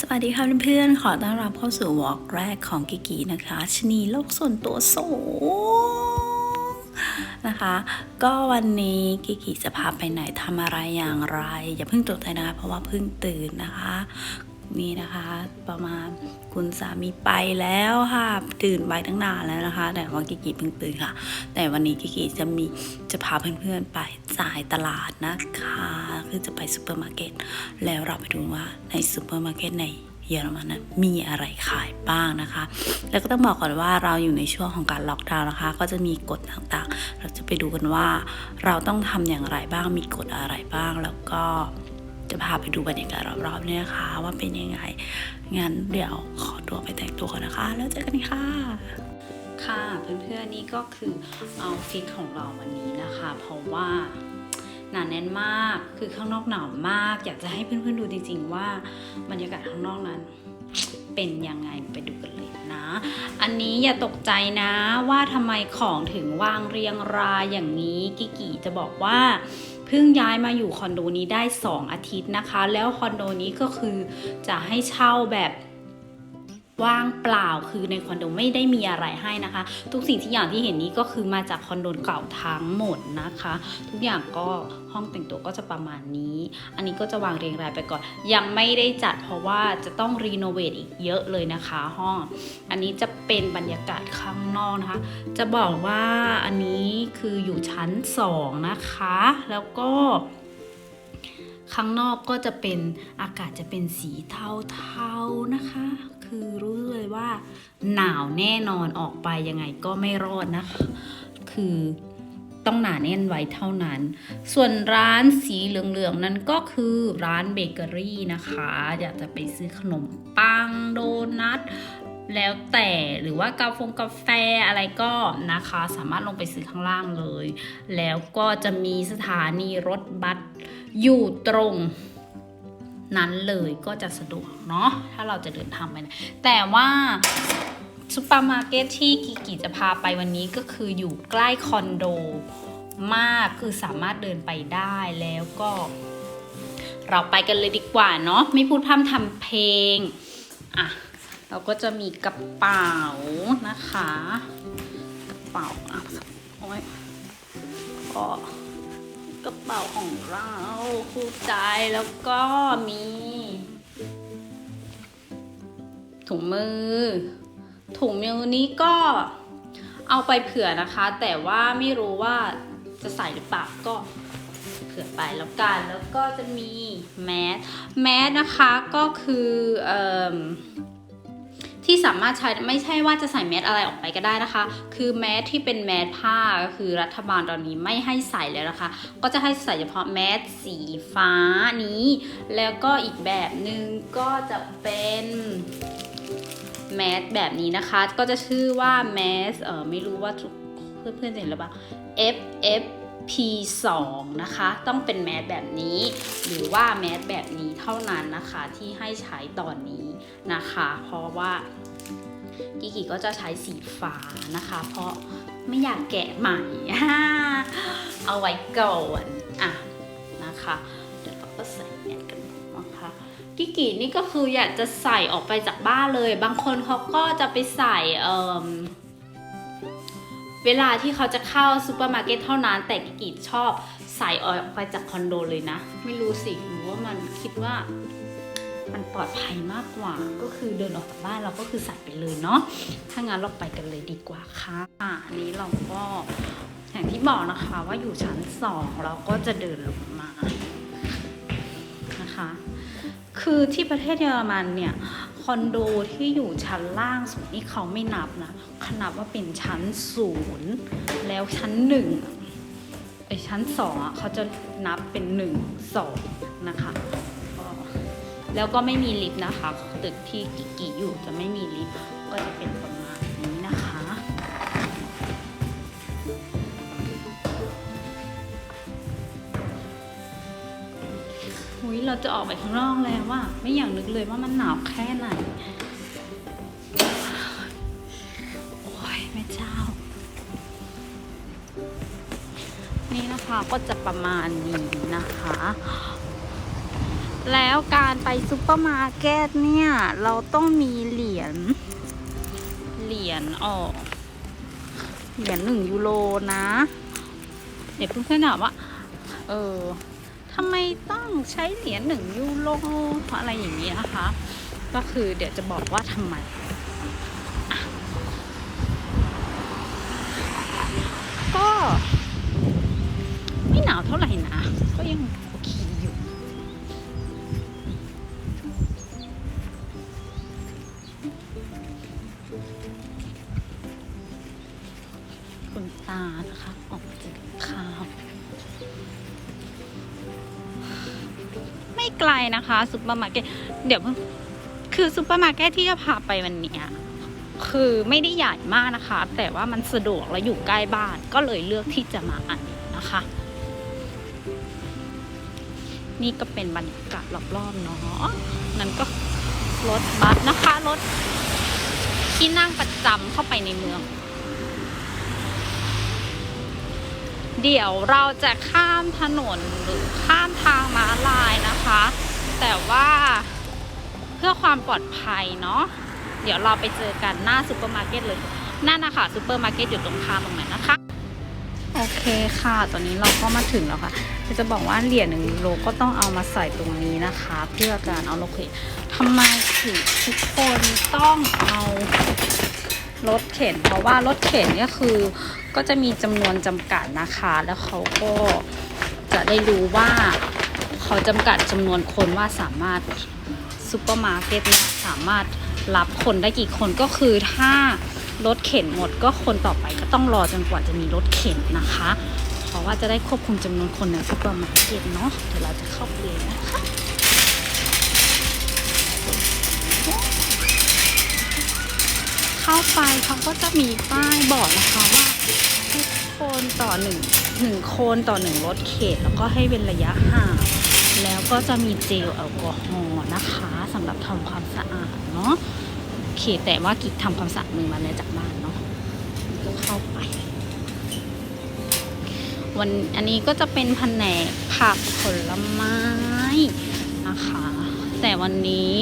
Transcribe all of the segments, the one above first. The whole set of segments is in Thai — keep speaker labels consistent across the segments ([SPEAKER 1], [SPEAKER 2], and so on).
[SPEAKER 1] สวัสดีค่ะเพื่อนๆ ขอต้อนรับเข้าสู่วอล์กแรกของกิกินะคะชนีโลกส่วนตัวสูงนะคะ ก็วันนี้กิกิจะพาไปไหนทำอะไรอย่างไร อย่าเพิ่งตกใจนะคะเพราะว่าเพิ่งตื่นนะคะ นี่นะคะ ประมาณคุณสามีไปแล้วค่ะตื่นไปตั้งนานแล้วนะคะ แต่ว่ากิกิเพิ่งตื่นค่ะ แต่วันนี้กิกิจะมีจะพาเพื่อนๆไปจ่ายตลาดนะคะ คือจะไปซูเปอร์มาร์เก็ตแล้วเราไปดูว่าในซูเปอร์มาร์เก็ตในเยอรมันนะมีอะไรขายบ้างนะคะ แล้วก็ต้องบอกก่อนว่าเราอยู่ในช่วงของการล็อกดาวน์นะคะ ก็จะมีกฎต่างๆ เราจะไปดูกันว่า เราต้องทำอย่างไรบ้างมีกฎอะไรบ้างแล้วก็ จะพาไปดูบรรยากาศรอบๆเนี่ยนะคะ ว่าเป็นยังไง งั้นเดี๋ยวขอตัวไปแต่งตัวก่อนนะคะ แล้วเจอกันค่ะ ค่ะเพื่อนๆนี่ก็คือเอาฟิตของเราวันนี้นะคะ เพราะว่าหนาแน่นมาก คือข้างนอกหนาวมาก อยากจะให้เพื่อนๆดูจริง ๆ ว่าบรรยากาศข้างนอกนั้นเป็นยังไงไปดูกันเลยนะ อันนี้อย่าตกใจนะว่าทำไมของถึงวางเรียงรายอย่างนี้กิกิจะบอกว่า เพิ่งย้ายมาอยู่คอนโดนี้ได้ 2 อาทิตย์นะคะ แล้วคอนโดนี้ก็คือจะให้เช่าแบบว่างเปล่าคือในคอนโดไม่ได้มีอะไรให้นะคะ ทุกสิ่งที่อย่างที่เห็นนี้ก็คือมาจากคอนโดเก่าทั้งหมดนะคะ ทุกอย่างก็ห้องแต่งตัวก็จะประมาณนี้ อันนี้ก็จะวางเรียงรายไปก่อน ยังไม่ได้จัดเพราะว่าจะต้องรีโนเวทอีกเยอะเลยนะคะ ห้อง อันนี้จะเป็นบรรยากาศข้างนอกนะคะ จะบอกว่าอันนี้ คืออยู่ชั้น 2 นะคะ แล้วก็ข้างนอกก็จะเป็นอากาศจะเป็นสีเทาๆนะคะ คือรู้เลยว่า หนาวแน่นอนออกไปยังไงก็ไม่รอดนะคะ คือต้องหนาแน่นไว้เท่านั้น ส่วนร้านสีเหลืองๆ นั้นก็คือร้านเบเกอรี่นะคะ อยากจะไปซื้อขนมปังโดนัท แล้วแต่หรือว่ากาแฟกาแฟอะไรก็นะคะ สามารถลงไปซื้อข้างล่างเลย แล้วก็จะมีสถานีรถบัสอยู่ตรงนั้นเลยก็จะสะดวกเนาะถ้าเราจะเดินทางไปนะแต่ว่าซูเปอร์มาร์เก็ตที่กิกิจะพาไปวันนี้ก็คืออยู่ใกล้คอนโดมากคือสามารถเดินไปได้แล้วก็ เราไปกันเลยดีกว่าเนาะไม่พูดพร่ำทำเพลงอะ เราก็จะมีกระเป๋านะคะ กระเป๋าอะโอ้ยก็กระเป๋าของเราคู่ใจแล้วก็มีถุงมือ ถุงมือนี้ก็เอาไปเผื่อนะคะ แต่ว่าไม่รู้ว่าจะใส่หรือเปล่าก็เผื่อไปแล้วกันแล้วก็จะมีแมสแมสนะคะก็คือเอ่อ ที่สามารถใช้ไม่ใช่ว่าจะใส่แมสอะไรออกไปก็ได้นะคะ คือแมสที่เป็นแมสผ้าก็คือรัฐบาลตอนนี้ไม่ให้ใส่แล้วนะคะ ก็จะให้ใส่เฉพาะแมสสีฟ้านี้ แล้วก็อีกแบบหนึ่งก็จะเป็นแมสแบบนี้นะคะ ก็จะชื่อว่าแมสเออไม่รู้ว่าเพื่อนๆจะเห็นหรือเปล่า FF P2 นะคะ ต้องเป็นแมสแบบนี้ หรือว่าแมสแบบนี้เท่านั้นนะคะที่ให้ใช้ตอนนี้นะคะ เพราะว่ากิกิก็จะใช้สีฟ้านะคะ เพราะไม่อยากแกะใหม่ เอาไว้ก่อนอะนะคะ เดี๋ยวเราก็ใส่แมสกันนะคะกิกินี่ก็คืออยากจะใส่ออกไปจากบ้านเลย บางคนเขาก็จะไปใส่เอ่ม เวลาที่เขาจะเข้าซูเปอร์มาร์เก็ตเท่านั้น แต่กิกิชอบใส่ออกไปจากคอนโดเลยนะ ไม่รู้สิหรือว่ามันคิดว่ามันปลอดภัยมากกว่า ก็คือเดินออกจากบ้านเราก็คือใส่ไปเลยเนาะถ้างั้นเราไปกันเลยดีกว่าค่ะอะอันนี้เราก็อย่างที่บอกนะคะว่าอยู่ชั้นสองเราก็จะเดินลงมานะคะ คือที่ประเทศเยอรมันเนี่ย คอนโดที่อยู่ชั้นล่างสุดนี่เขาไม่นับนะขนับว่าเป็นชั้นศูนย์แล้วชั้นหนึ่งไอชั้นสองอะเขาจะนับเป็นหนึ่งสองนะคะแล้วก็ไม่มีลิฟต์นะคะ ตึกที่กิกิอยู่จะไม่มีลิฟต์ก็จะเป็นประ เราจะออกไปข้างนอกแล้วว่า ไม่อยากนึกเลยว่ามันหนาวแค่ไหน โอ้ยแม่เจ้า นี่นะคะก็จะประมาณนี้นะคะ แล้วการไปซูเปอร์มาร์เก็ตเนี่ย เราต้องมีเหรียญ เหรียญออก เหรียญหนึ่งยูโรนะ เดี๋ยวเพื่อนๆถามว่า เออ ทำไมต้องใช้เหรียญหนึ่งยูโรอะไรอย่างนี้นะคะ ก็คือเดี๋ยวจะบอกว่าทำไมก็ ไม่หนาวเท่าไหร่นะก็ยัง นะคะซุปเปอร์มาร์เก็ตเดี๋ยวคือซุปเปอร์มาร์เก็ตที่จะพาไปวันนี้คือไม่ได้ใหญ่มากนะคะ แต่ว่ามันสะดวกและอยู่ใกล้บ้านก็เลยเลือกที่จะมาอันนี้นะคะ นี่ก็เป็นบรรยากาศรอบๆเนาะนั่นก็รถบัสนะคะรถที่นั่งประจำเข้าไปในเมือง เดี๋ยวเราจะข้ามถนนหรือข้ามทางม้าลายนะคะ แต่ว่าเพื่อความปลอดภัยเนาะเดี๋ยวเราไปเจอกันหน้าซูเปอร์มาร์เก็ตเลยนั่นนะคะซูเปอร์มาร์เก็ตอยู่ตรงข้ามตรงนั้นนะคะ โอเคค่ะ ตอนนี้เราก็มาถึงแล้วค่ะจะบอกว่าเหรียญหนึ่งยูโรก็ต้องเอามาใส่ตรงนี้นะคะ เพื่อการเอาโลเคทำไมถึงทุกคนต้องเอารถเข็น เพราะว่ารถเข็นเนี่ยคือก็จะมีจำนวนจำกัดนะคะ แล้วเขาก็จะได้รู้ว่า เขาจำกัดจำนวนคนว่าสามารถซูเปอร์มาร์เก็ตเนี่ยสามารถรับคนได้กี่คนก็คือถ้ารถเข็นหมดก็คนต่อไปก็ต้องรอจนกว่าจะมีรถเข็นนะคะ เพราะว่าจะได้ควบคุมจำนวนคนในซูเปอร์มาร์เก็ตเนาะเดี๋ยวเราจะเข้าไปเลยนะคะเข้าไปเขาก็จะมีป้ายบอกนะคะว่าทุกคนต่อหนึ่งหนึ่งคนต่อหนึ่งรถเขตแล้วก็ให้เป็นระยะห่าง แล้วก็จะมีเจลแอลกอฮอล์นะคะสำหรับทำความสะอาดเนาะโอเคแต่ว่ากิ๊กทำความสะอาดมือมาแล้วจากบ้านเนาะก็เข้าไป วันอันนี้ก็จะเป็นแผนกผักผลไม้นะคะ แต่วันนี้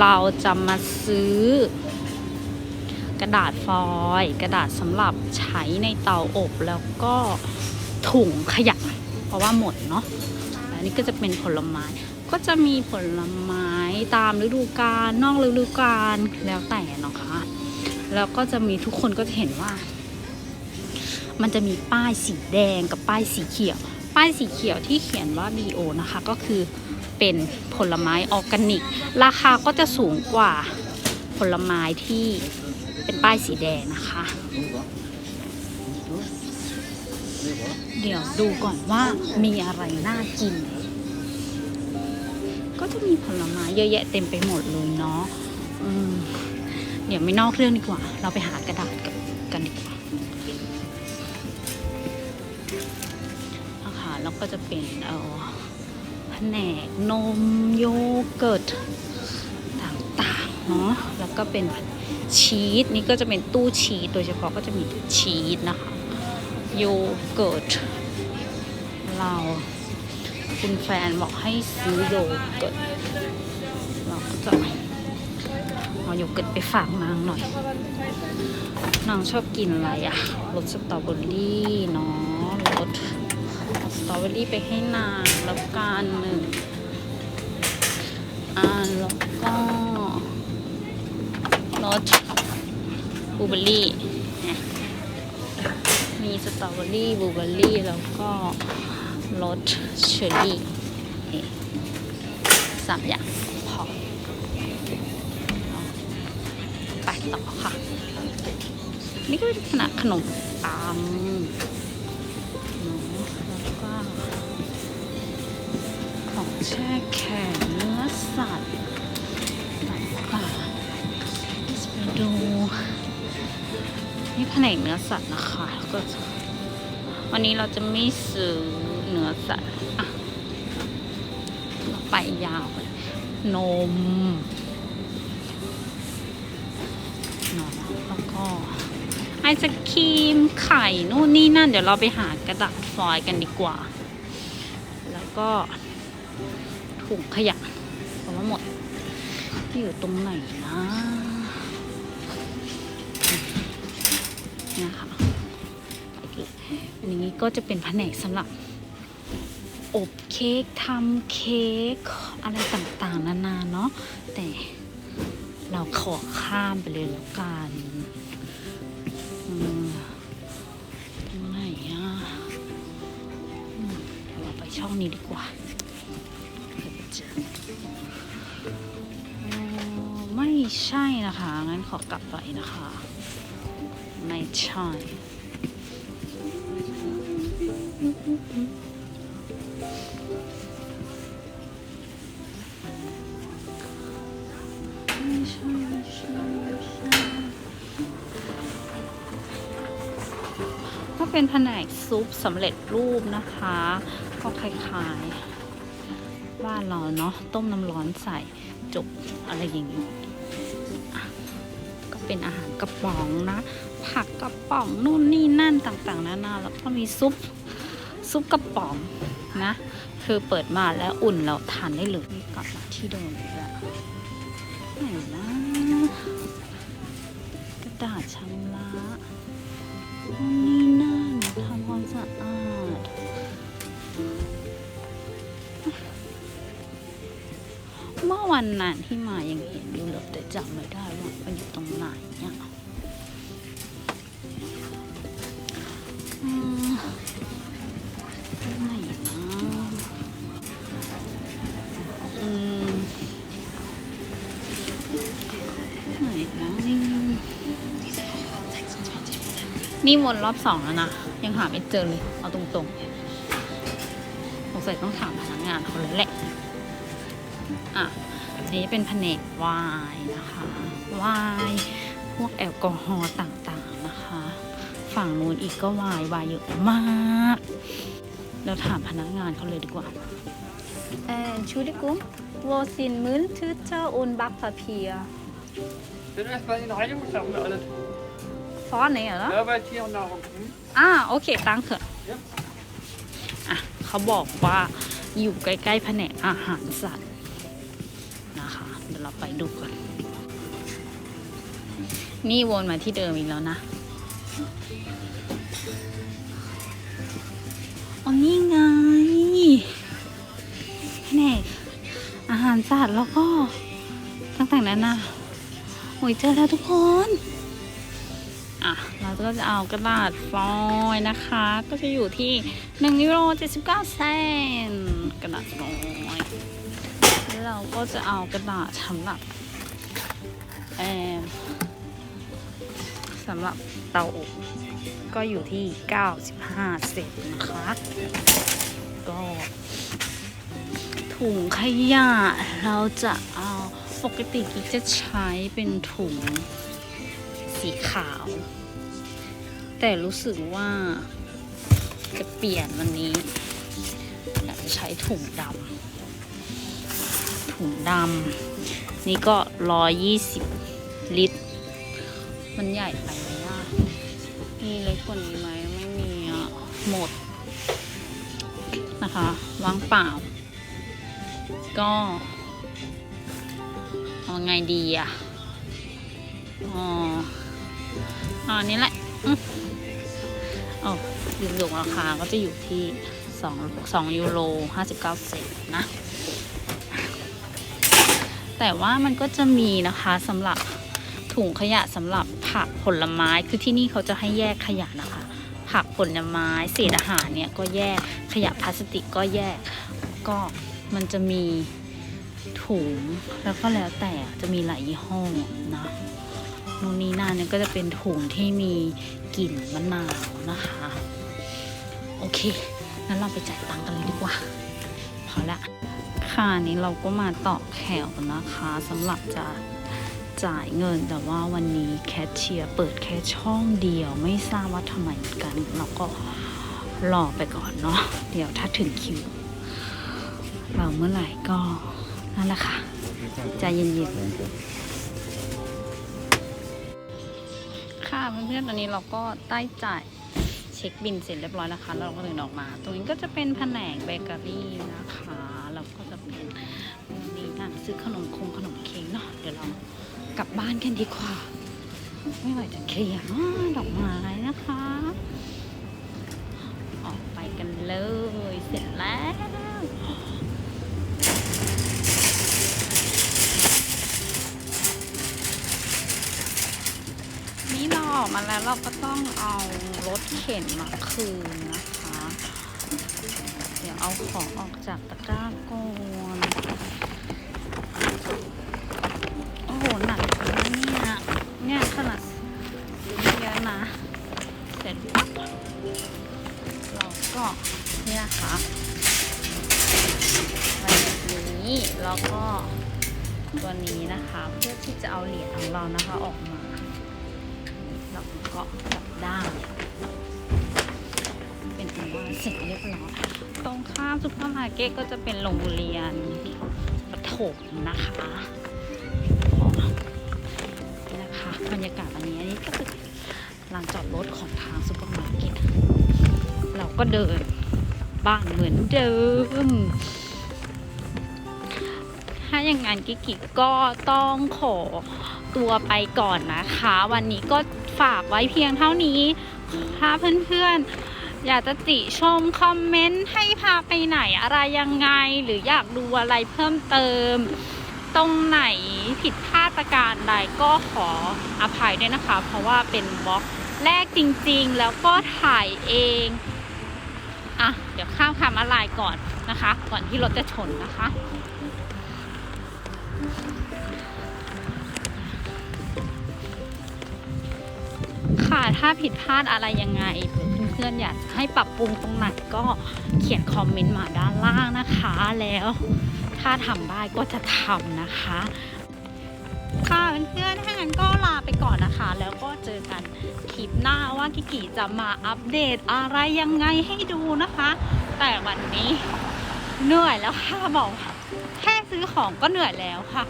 [SPEAKER 1] เราจะมาซื้อกระดาษฟอยล์กระดาษสำหรับใช้ในเตาอบแล้วก็ถุงขยะเพราะว่าหมดเนาะ นนี้ก็จะเป็นผลไม้ ก็จะมีผลไม้ตามฤดูกาลนอกฤดูกาลแล้วแต่เนาะคะ แล้วก็จะมีทุกคนก็จะเห็นว่า มันจะมีป้ายสีแดงกับป้ายสีเขียว ป้ายสีเขียวที่เขียนว่า BO นะคะก็คือเป็นผลไม้ออร์แกนิก ราคาก็จะสูงกว่าผลไม้ที่เป็นป้ายสีแดงนะคะ เดี๋ยวดูก่อนว่ามีอะไรน่ากิน ก็จะมีผลไม้เยอะแยะเต็มไปหมดเลยเนาะเดี๋ยวไม่นอกเรื่องดีกว่า เราไปหากระดาษกันกันดีกว่านะคะแล้วก็จะเป็นเออแผนกนมโยเกิร์ตต่างๆเนาะแล้วก็เป็นชีสนี่ก็จะเป็นตู้ชีสโดยเฉพาะก็จะมีชีสนะคะ โยเกิร์ตเราคุณแฟนบอกให้ซื้อโยเกิร์ตเราก็จะเอาโยเกิร์ตไปฝากนางหน่อย นางชอบกินอะไรอะรสสตรอเบอรี่เนาะรสสตรอเบอรี่ไปให้นางแล้วกันหนึ่งอ่าแล้วก็รสบลูเบอรี่ มีสตรอเบอรี่บลูเบอรี่ แล้วก็รสเชอร์รี่สามอย่างพอไปต่อค่ะ นี่ก็เป็นขนาดขนมปังแล้วก็ของแช่แข็งเนื้อสัตว์ นี่แผนกเนื้อสัตว์นะคะก็วันนี้เราจะไม่ซื้อเนื้อสัตว์เราไปยาวไปนมนาะแล้วก็ไอศครีมไข่นู่นนี่นั่น เดี๋ยวเราไปหากระดาษฟอยล์กันดีกว่า แล้วก็ถุงขยะทั้งหมดอยู่ตรงไหนนะเนี่ยค่ะอันนี้ก็จะเป็นแผนกสำหรับอบเค้กทำเค้กอะไรต่างๆ นานาเนาะแต่เราขอข้ามไปเลยแล้วกันตรงไหนอะเราไปช่องนี้ดีกว่าไม่ใช่นะคะ งั้นขอกลับไปนะคะ ไม่ใช่ก็เป็นแผนกซุปสำเร็จรูปนะคะ ก็คล้ายๆบ้านเราเนาะต้มน้ำร้อนใส่จบอะไรอย่างนี้ ก็เป็นอาหารกระป๋องนะ ผักกระป๋องนู่นนี่นั่นต่างๆนานาแล้วก็มีซุปซุปกระป๋องนะ คือเปิดมาแล้วอุ่นเราทานได้เลยนี่กลับมาที่เดิมอีกแล้วไหนนะกระดาษชำระนู่นนี่นั่นทำความสะอาดเมื่อวันนั้นที่มายังเห็นอยู่เลยแต่จำไม่ได้ว่ามันอยู่ตรงไหนเนี่ย นี่วนรอบสองแล้วนะ ยังหาไม่เจอเลย เอาตรงๆสงสัยต้องถามพนักงานเขาแล้วแหละ อะอันนี้เป็นแผนกไวน์นะคะไวน์พวกแอลกอฮอล์ต่างๆนะคะ ฝั่งนู้นอีกก็ไวน์ไวน์เยอะมาก เราถามพนักงานเขาเลยดีกว่าเอ่อชูดิกุมโวซินมึนทืเจ้าอุนบักปาเพีย
[SPEAKER 2] Den er bare en række sammen med alle.
[SPEAKER 1] ซอส ไหนเหรอ
[SPEAKER 2] Der var til at nå.
[SPEAKER 1] อ่าโอเคตั้งเถอะ
[SPEAKER 2] Yep.
[SPEAKER 1] อะเขาบอกว่าอยู่ใกล้ๆแผนกอาหารสัตว์นะคะ เดี๋ยวเราไปดูกัน นี่วนมาที่เดิมอีกแล้วนะอ๋อนี่ไงแผนกอาหารสัตว์แล้วก็ต่างๆนั้นนะโอ้ยเจอแล้วทุกคนอะ เราก็จะเอากระดาษฟอยล์นะคะ ก็จะอยู่ที่1ยูโร79 เซนกระดาษฟอยล์แล้วเราก็จะเอากระดาษสำหรับเออสำหรับเตาอบก็อยู่ที่ 95 เซนนะคะ ก็ถุงขยะเราจะเอาปกติกิ๊กจะใช้เป็นถุงสีขาว แต่รู้สึกว่าจะเปลี่ยนวันนี้อยากจะใช้ถุงดำถุงดำนี่ก็ร้อยยี่สิบลิตร มันใหญ่ไปไหมอะมีเล็กกว่านี้ไหมไม่มีอะหมดนะคะว่างเปล่า ก็เอาไงดีอะอ๋ออะอันนี้แหละ ออยืนยงราคาก็จะอยู่ที่สองสองยูโรห้าสิบเก้าเซนต์นะ แต่ว่ามันก็จะมีนะคะสำหรับถุงขยะสำหรับผักผลไม้คือที่นี่เขาจะให้แยกขยะนะคะ ผักผลไม้เศษอาหารเนี่ยก็แยกขยะพลาสติกก็แยกก็มันจะมีถุงแล้วก็แล้วแต่จะมีหลายยี่ห้อนะ นู่นนี่นั่นเนี่ยก็จะเป็นถุงที่มีกลิ่นมะนาวนะคะ โอเคงั้นเราไปจ่ายตังค์กันเลยดีกว่า พอละค่ะนี้เราก็มาต่อแถวนะคะสำหรับจะจ่ายเงินแต่ว่าวันนี้แคชเชียร์เปิดแค่ช่องเดียวไม่ทราบว่าทำไมเหมือนกัน เราก็รอไปก่อนเนาะเดี๋ยวถ้าถึงคิว เราเมื่อไหร่ก็นั่นแหละค่ะใจเย็นๆ เพื่อนๆตอนนี้เราก็ได้จ่ายเช็คบินเสร็จเรียบร้อยนะคะแล้วเราก็เดินออกมา ตรงนี้ก็จะเป็นแผนกเบเกอรี่นะคะแล้วก็จะเป็นนี่นั่นซื้อขนมคงขนมเค้กเนาะเดี๋ยวเรากลับบ้านกันดีกว่า ไม่ไหวจะเคลียร์ดอกไม้นะคะ ออกไปกันเลยเสร็จแล้ว มาแล้วเราก็ต้องเอารถเข็นมาคืนนะคะ เดี๋ยวเอาของออกจากตะกร้าก่อนโอ้โหหนักเนี่ยเนี่ยขนาดซื้อเยอะนะเสร็จปั๊บเราก็นี่นะคะแบบนี้แล้วก็ตัวนี้นะคะ เพื่อที่จะเอาเหรียญของเรานะคะออกมา แล้วก็กลับด้านเป็นอันว่าเสร็จเรียบร้อยตรงข้ามซุปเปอร์มาร์เก็ตก็จะเป็นโรงเรียนประถมนะคะนี่นะคะบรรยากาศอันนี้อันนี้ก็คือลานจอดรถของทางซุปเปอร์มาร์เก็ตเราก็เดินบ้านเหมือนเดิม อย่างนั้นกิกิก็ต้องขอตัวไปก่อนนะคะ วันนี้ก็ฝากไว้เพียงเท่านี้ ถ้าเพื่อนๆ อยากจะติชมคอมเมนต์ให้พาไปไหนอะไรยังไง หรืออยากดูอะไรเพิ่มเติม ตรงไหนผิดพลาดประการใดก็ขออภัยด้วยนะคะ เพราะว่าเป็นบล็อกแรกจริงๆ แล้วก็ถ่ายเองอะเดี๋ยวข้ามคำอะไรก่อนนะคะ ก่อนที่รถจะชนนะคะ ค่ะถ้าผิดพลาดอะไรยังไงหรือเพื่อนๆอยากให้ปรับปรุงตรงไหนก็เขียนคอมเมนต์มาด้านล่างนะคะ แล้วถ้าทำได้ก็จะทำนะคะ ค่ะเพื่อนๆถ้างั้นก็ลาไปก่อนนะคะ แล้วก็เจอกันคลิปหน้าว่ากิกิจะมาอัปเดตอะไรยังไงให้ดูนะคะ แต่วันนี้เหนื่อยแล้วค่ะบอกแค่ซื้อของก็เหนื่อยแล้วค่ะ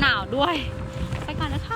[SPEAKER 1] หนาวด้วย ไปก่อนนะคะ